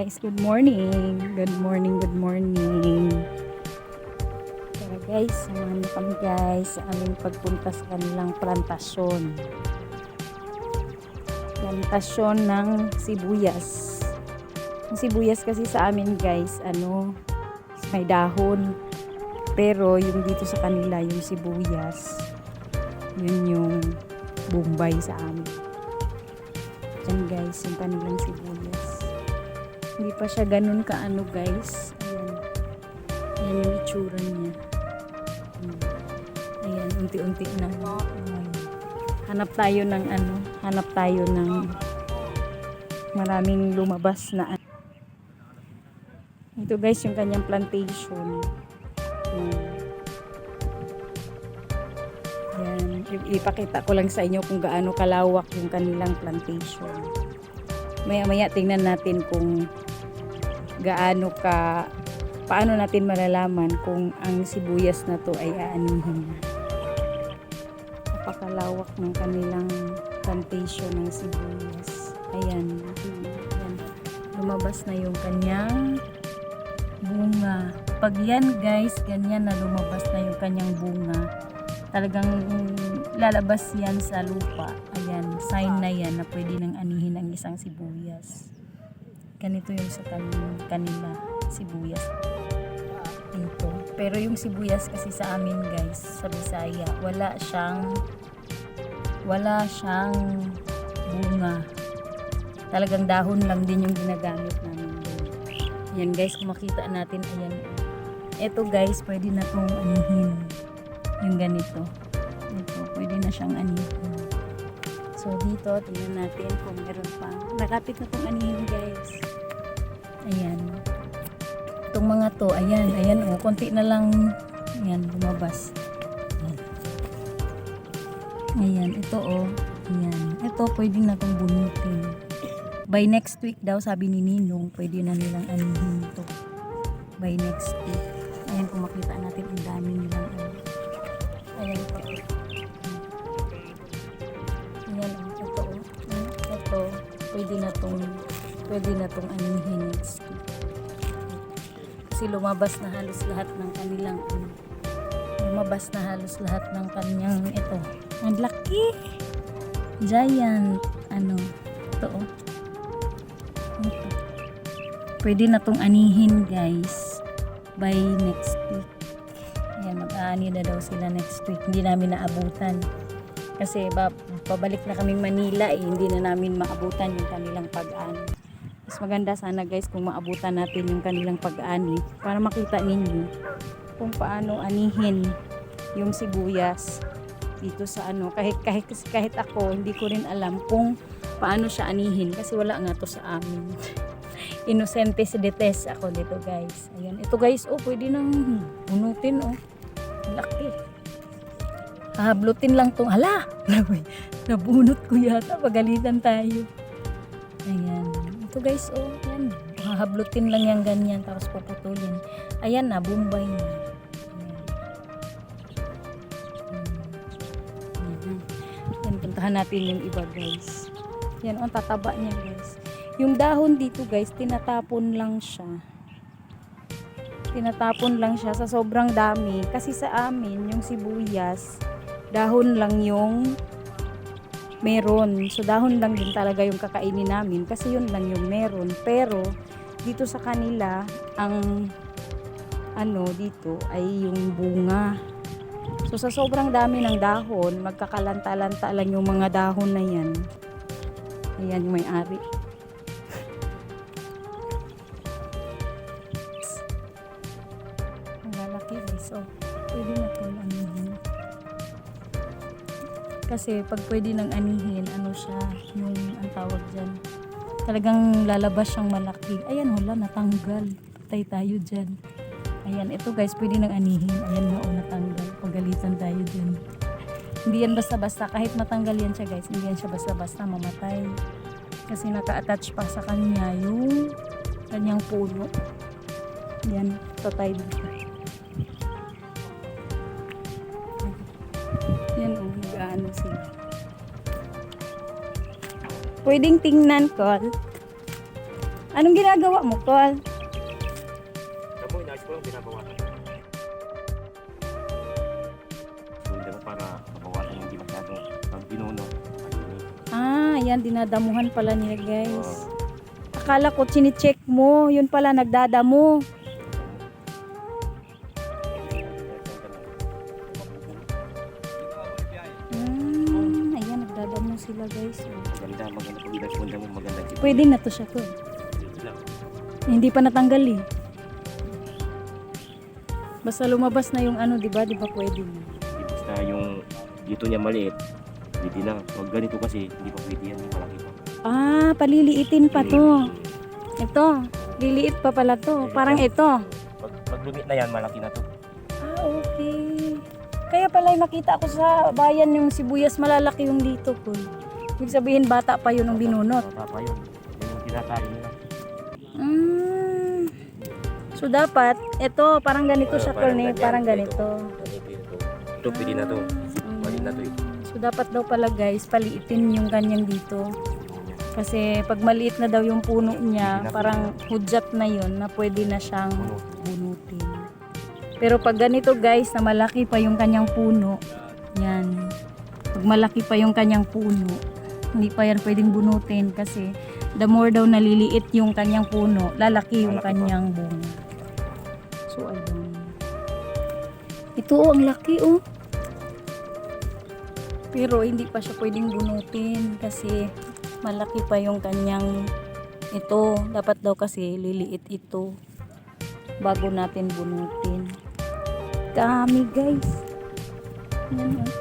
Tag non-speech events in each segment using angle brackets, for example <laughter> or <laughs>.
Guys, good morning. Good morning, good morning. Tara guys, samahan kami guys sa aming pagpunta sa kanilang plantasyon. Plantasyon ng sibuyas. Ang sibuyas kasi sa amin guys, ano, may dahon. Pero yung dito sa kanila, yung sibuyas, yun yung bombay sa amin. Yan guys, yung kanilang sibuyas. Hindi pa siya ganun kaano guys. Ayan. Ayan yung itsura niya. Hmm. Ayan, unti-unti na. Ayan. Hanap tayo ng ano, hanap tayo ng maraming lumabas na ano. Ito guys, yung kanyang plantation. Ayan. Ayan. I- Ipakita ko lang sa inyo kung gaano kalawak yung kanilang plantation. Maya-maya tingnan natin kung gaano ka paano natin malalaman kung ang sibuyas na to ay aanihin. Napakalawak ng kanilang plantation ng sibuyas. Ayan. Ayan. Lumabas na yung kanyang bunga. Pag yan guys, ganyan na lumabas na yung kanyang bunga. Talagang lalabas yan sa lupa. Ayan, sign na yan na pwede nang anihin ang isang sibuyas. Ganito yung sa kan- kanila, sibuyas. Ito. Pero yung sibuyas kasi sa amin guys, sa Bisaya, wala siyang wala siyang bunga. Talagang dahon lang din yung ginagamit namin. Yan guys, kung makita natin, ayan. Ito guys, pwede na itong anihin. Yung ganito. Ito, pwede na siyang anihin. So dito, tingnan natin kung meron pa. Nakapit na itong anihin guys. Itong mga to, ayan, ayan oh, konti na lang, ayan, lumabas. Ayan. Ayan, ito oh, ayan. Ito, pwede na itong bunutin. By next week daw, sabi ni Ninong, pwede na nilang anihin to. By next week. Ayan, kung makita natin, ang dami nilang ano. Ayan po. Ayan, oh, ito oh. Ito, pwede na tong, pwede na tong anihin next week. Kasi lumabas na halos lahat ng kanilang ano. Lumabas na halos lahat ng kanyang ito. Ang laki! Giant, ano, oh. Ito. Pwede na tong anihin guys by next week. Ayan, mag-aani na daw sila next week. Hindi namin naabutan. Kasi ba, pabalik na kaming Manila eh, hindi na namin maabutan yung kanilang pag-ani. Mas maganda sana guys kung maabutan natin yung kanilang pag-ani para makita ninyo kung paano anihin yung sibuyas dito sa ano. Kahit kahit kahit ako hindi ko rin alam kung paano siya anihin kasi wala nga to sa amin. <laughs> Inosente si detes ako dito guys. Ayan. Ito guys oh pwede nang bunutin oh. Laki. Hahablutin lang tong hala! <laughs> Nabunot ko yata. Pagalitan tayo. Ayan ito guys oh yan hahablutin lang yan ganyan tapos puputulin ayan na bumbay na. Yan, puntahan natin yung iba guys. Yan, ang tataba niya guys. Yung dahon dito guys, tinatapon lang siya. Tinatapon lang siya sa sobrang dami. Kasi sa amin, yung sibuyas, dahon lang yung meron. So dahon lang din talaga yung kakainin namin kasi yun lang yung meron. Pero dito sa kanila, ang ano dito ay yung bunga. So sa sobrang dami ng dahon, magkakalanta-lanta lang yung mga dahon na yan. Ayan yung may-ari. <laughs> Ang lalaki guys. So, pwede na itong anihin. Kasi pag pwede nang anihin, ano siya, yung ang tawag dyan. Talagang lalabas siyang malaki. Ayan, wala, natanggal. Patay tayo dyan. Ayan, ito guys, pwede nang anihin. Ayan na, oh, natanggal. Pagalitan tayo dyan. <laughs> Hindi yan basta-basta. Kahit matanggal yan siya guys, hindi yan siya basta-basta mamatay. Kasi naka-attach pa sa kanya yung kanyang puno. Yan, tatay Pwedeng tingnan, Col. Anong ginagawa mo, Col? Kamu, inaayos ko lang binabawasan. Hindi mo para mabawasan yung hindi masyado. Pag binuno. Ah, yan, dinadamuhan pala nila, guys. Akala ko, chine-check mo. Yun pala, nagdadamo. Pwede na to siya, Col. lang. Hindi pa natanggal eh. Basta lumabas na yung ano, di ba? Di ba pwede na? Basta yung dito niya maliit, pwede na. Pag ganito kasi, hindi pa pwede yan, yung malaki pa. Ah, paliliitin pa to. Ito, liliit pa pala to. Parang ito. Pag, pag lumit na yan, malaki na to. Ah, okay. Kaya pala yung nakita ko sa bayan yung sibuyas malalaki yung dito po. Ibig sabihin bata pa yun nung binunot. Bata pa yun. Tinatayo nila. Mm. So dapat, ito parang ganito siya parang Tol, eh. ganyan, Parang ito. ganito. Ito, pwede na to. Mm. Mali na to eh. So dapat daw pala guys, paliitin yung kanyang dito. Kasi pag maliit na daw yung puno niya, parang hudyat na yun na pwede na siyang bunutin. Pero pag ganito guys, na malaki pa yung kanyang puno, yan. Pag malaki pa yung kanyang puno, hindi pa yan pwedeng bunutin kasi the more daw naliliit yung kanyang puno, lalaki yung Malaki pa. kanyang bunga. So, ayun. Ito oh, ang laki oh. Pero hindi pa siya pwedeng bunutin kasi malaki pa yung kanyang ito. Dapat daw kasi liliit ito bago natin bunutin. Dami guys. Yan oh.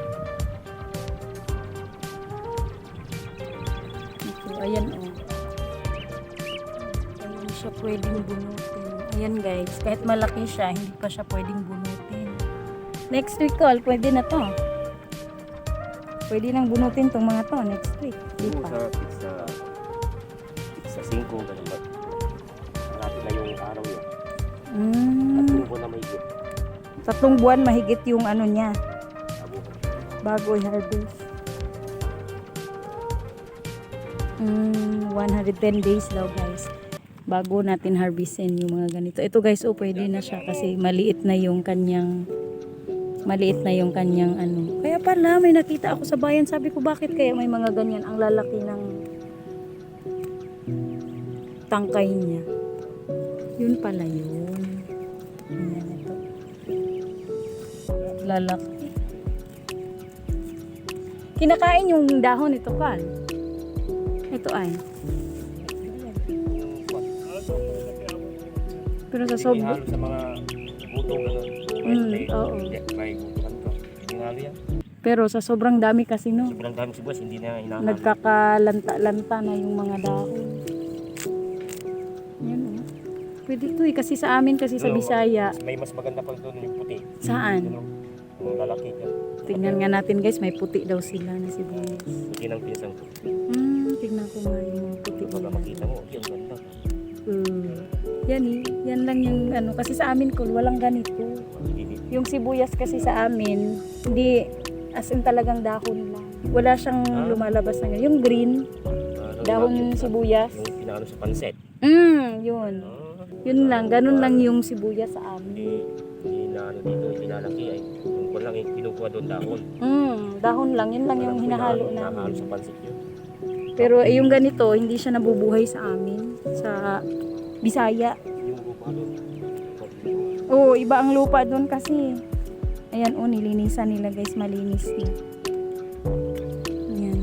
Ito, ayan oh. Siya pwedeng bunutin. Ayan guys, kahit malaki siya, hindi pa siya pwedeng bunutin. Next week call, pwede na to. Pwede nang bunutin tong mga to next week. Di pa. sa pizza, pizza 5, ganun ba? Malapit na yung araw yun. Mm, Tatlong buwan na may higit. tatlong buwan mahigit yung ano niya bago i-harvest. Mm, 110 days daw guys bago natin harvestin yung mga ganito. Ito guys, oh pwede na siya kasi maliit na yung kanyang maliit na yung kanyang ano. Kaya pala may nakita ako sa bayan. Sabi ko bakit kaya may mga ganyan ang lalaki ng tangkay niya. Yun pala yun. Ayan ito. Lalaki. Kinakain yung dahon ito, Pal. Ito ay. Pero sa sob Halo sa mga butong gano'n. Mm, oo. Hindi, may butukan to. Yung halo yan. pero sa sobrang dami kasi no, Sobrang dami si boss, hindi na inahalo. nagkakalanta-lanta na yung mga dahon. Yan oh. Pwede to eh, kasi sa amin kasi sa Bisaya. May mas maganda pa doon yung puti. Saan? Yung lalaki dyan. Tingnan nga natin guys, may puti daw sila na sibuyas. Puti ng pinsang ko. Hmm, tingnan ko nga yung puti Baka makita mo, yung ganda. Hmm. Yan eh, yan lang yung ano, kasi sa amin ko walang ganito. Yung sibuyas kasi sa amin, hindi as in talagang dahon lang. Wala siyang Ah. lumalabas na ganyan. Yung green, ano, dahon yung- sibuyas. Yung pinaano sa panset. Mm, yun. Ah, Yun lang, ganun lang yung sibuyas sa amin. Hindi, na ano dito, pinalaki ay. Yung ko lang yung kinukuha doon dahon. Mm, dahon lang, yun lang yung hinahalo pinahalo- Hinahalo sa pansit yun. Pero eh, yung ganito, hindi siya nabubuhay sa amin, sa Bisaya. Oo, iba ang lupa doon kasi. Ayan, oh, nilinisan nila guys, malinis na. Ayan.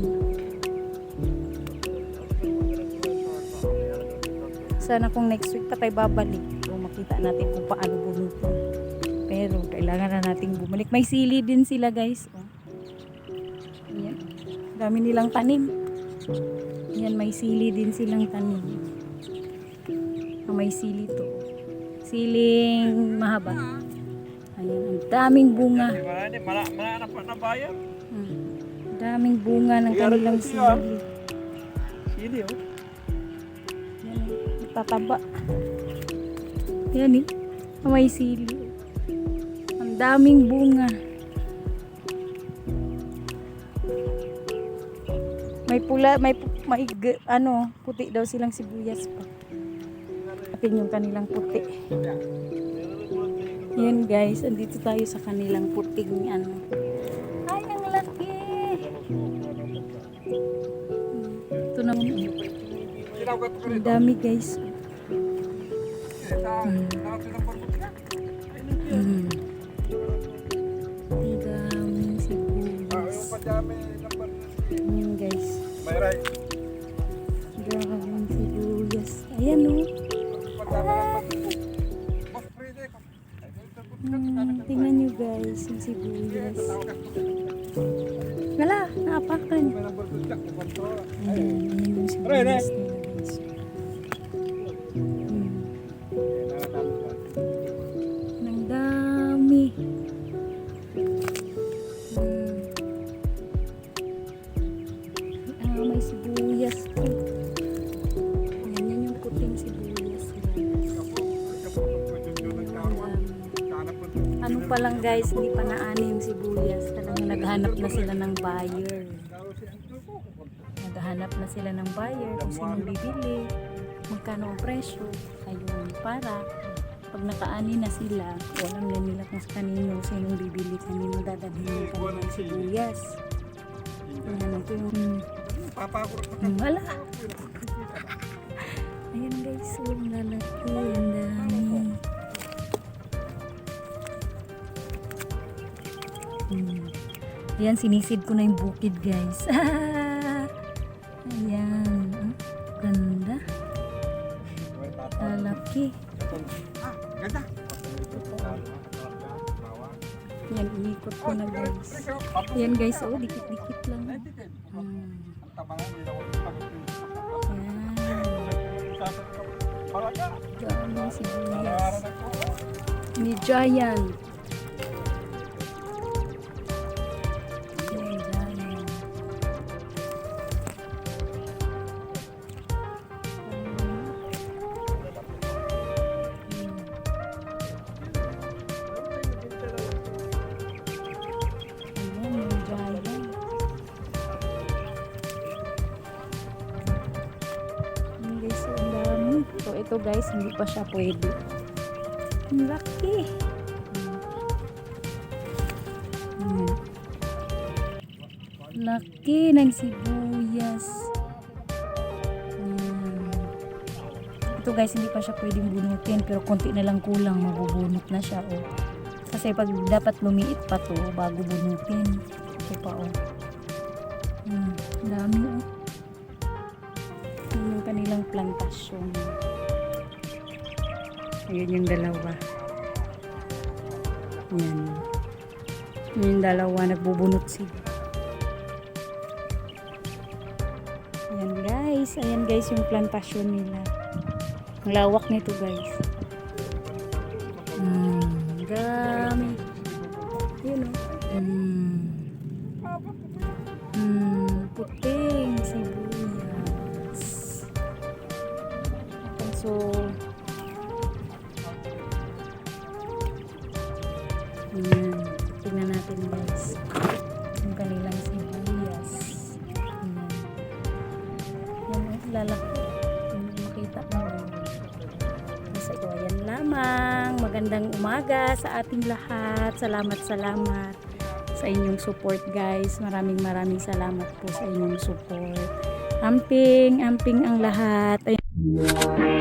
Sana kung next week pa tayo babalik, o makita natin kung paano bumuto. Pero kailangan na nating bumalik. May sili din sila guys. Oh. Ayan. Dami nilang tanim. Ayan, may sili din silang tanim. May sili to. Siling mahaba. Ayan, ang daming bunga. Hmm. Daming bunga ng kanilang sili. Sili oh. Yan, tataba. Yan eh. May sili. Ang daming bunga. May pula, may may ano, puti daw silang sibuyas pa. Atin yung kanilang puti. Yan guys, andito tayo sa kanilang puting ano. Ay, ang laki! Ito naman. Ang dami guys. Mm. Hmm, tingnan nyo guys, yung sibuyas. Wala, naapakan. Ayan, ayan yung sibuyas pa lang guys, hindi pa naani yung sibuyas. Talagang naghanap na sila ng buyer. Naghahanap na sila ng buyer kung sino bibili, magkano ang presyo. Ayun, para pag nakaani na sila, alam na nila kung kanino, sinong bibili, kanino dadalhin yung kanilang sibuyas. Ayan, ito yung... Hmm, wala. <laughs> Ayan guys, so lalaki, ang Ayan, sinisid ko na yung bukid guys. <laughs> Ayan. ah, Ganda. Lalaki. Ayan, umikot ko na guys. Ayan guys, oh, dikit-dikit lang. Hmm. Ayan. Daming sibuyas. Ni Giant. Ito guys, hindi pa siya pwede. Ang laki. Hmm. Laki ng sibuyas. Ayan. Ito guys, hindi pa siya pwedeng bunutin pero konti na lang kulang, mabubunot na siya. Oh. Kasi pag dapat lumiit pa to bago bunutin. Ito pa oh. Hmm, dami oh. Yun yung kanilang plantasyon. Ayun yung dalawa. Yan. Yun yung dalawa, nagbubunot sila. Ayan guys, ayan guys yung plantasyon nila. Ang lawak nito guys. Hmm, dami. Yun o. Hmm. Hmm, puting sibuyas. So, lalaki. Makita mo. Ito, ayan lamang. Magandang umaga sa ating lahat. Salamat, salamat sa inyong support guys. Maraming maraming salamat po sa inyong support. Amping, amping ang lahat. Ayan.